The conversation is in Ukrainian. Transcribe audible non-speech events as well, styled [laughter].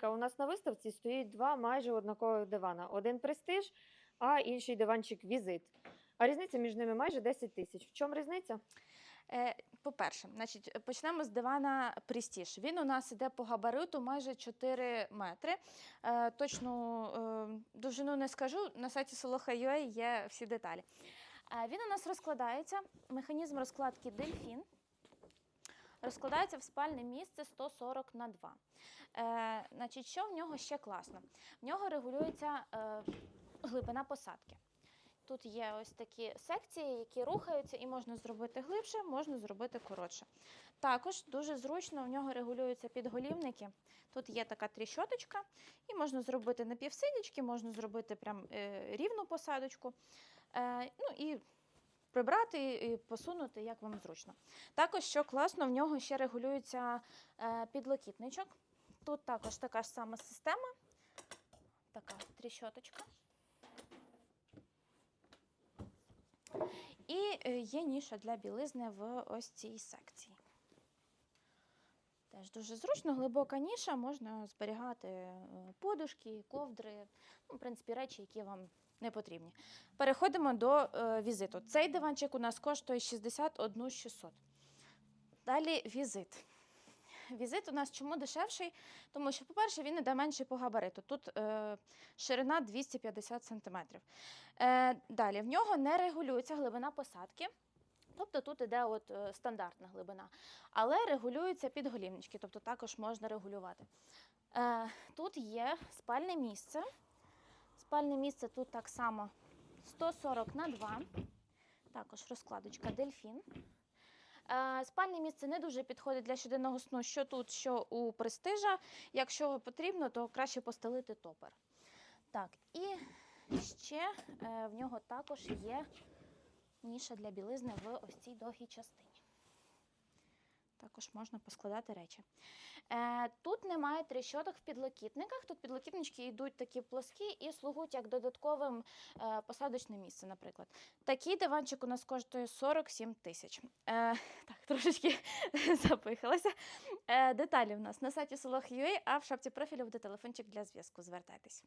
Віка, у нас на виставці стоїть два майже однакових дивана. Один престиж, а інший диванчик візит. А різниця між ними майже 10 тисяч. В чому різниця? Е, По-перше, значить, почнемо з дивана Prestige. Він у нас іде по габариту майже 4 метри. Е, Точну е, довжину не скажу. На сайті Soloha.ua є всі деталі. Він у нас розкладається. Механізм розкладки дельфін. Розкладається в спальне місце 140 на 2. Е, значить, що в нього ще класно? В нього регулюється е, глибина посадки. Тут є ось такі секції, які рухаються, і можна зробити глибше, можна зробити коротше. Також дуже зручно в нього регулюються підголівники. Тут є така тріщоточка, і можна зробити напівсидячки, можна зробити прям е, рівну посадочку. Е, ну і прибрати і посунути, як вам зручно. Також, що класно, в нього ще регулюється е, підлокітничок. Тут також така ж сама система, така тріщоточка. І е, є ніша для білизни в ось цій секції. Теж дуже зручно, глибока ніша, можна зберігати е, подушки, ковдри, ну, в принципі, речі, які вам не потрібні. Переходимо до е, візиту. Цей диванчик у нас коштує 61 600. Далі візит. Візит у нас чому дешевший? Тому що, по-перше, він іде менший по габариту. Тут е, ширина 250 см. Е, далі, в нього не регулюється глибина посадки. Тобто тут іде от, е, стандартна глибина, але регулюються підголівнички, тобто також можна регулювати. Е, тут є спальне місце. Спальне місце тут так само 140 на 2, також розкладочка дельфін. Е, Спальне місце не дуже підходить для щоденного сну, що тут, що у престижа. Якщо потрібно, то краще постелити топер. Так, і ще е, в нього також є ніша для білизни в ось цій довгій частині. Також можна поскладати речі. Е, тут немає тріщоток в підлокітниках. Тут підлокітнички йдуть такі плоскі і слугують як додатковим е, посадочне місце, наприклад. Такий диванчик у нас коштує 47 тисяч. Е, [laughs] так, трошечки [laughs] запихалася. Е, деталі в нас на сайті Solох.ua, а в шапці профілю буде телефончик для зв'язку. Звертайтесь.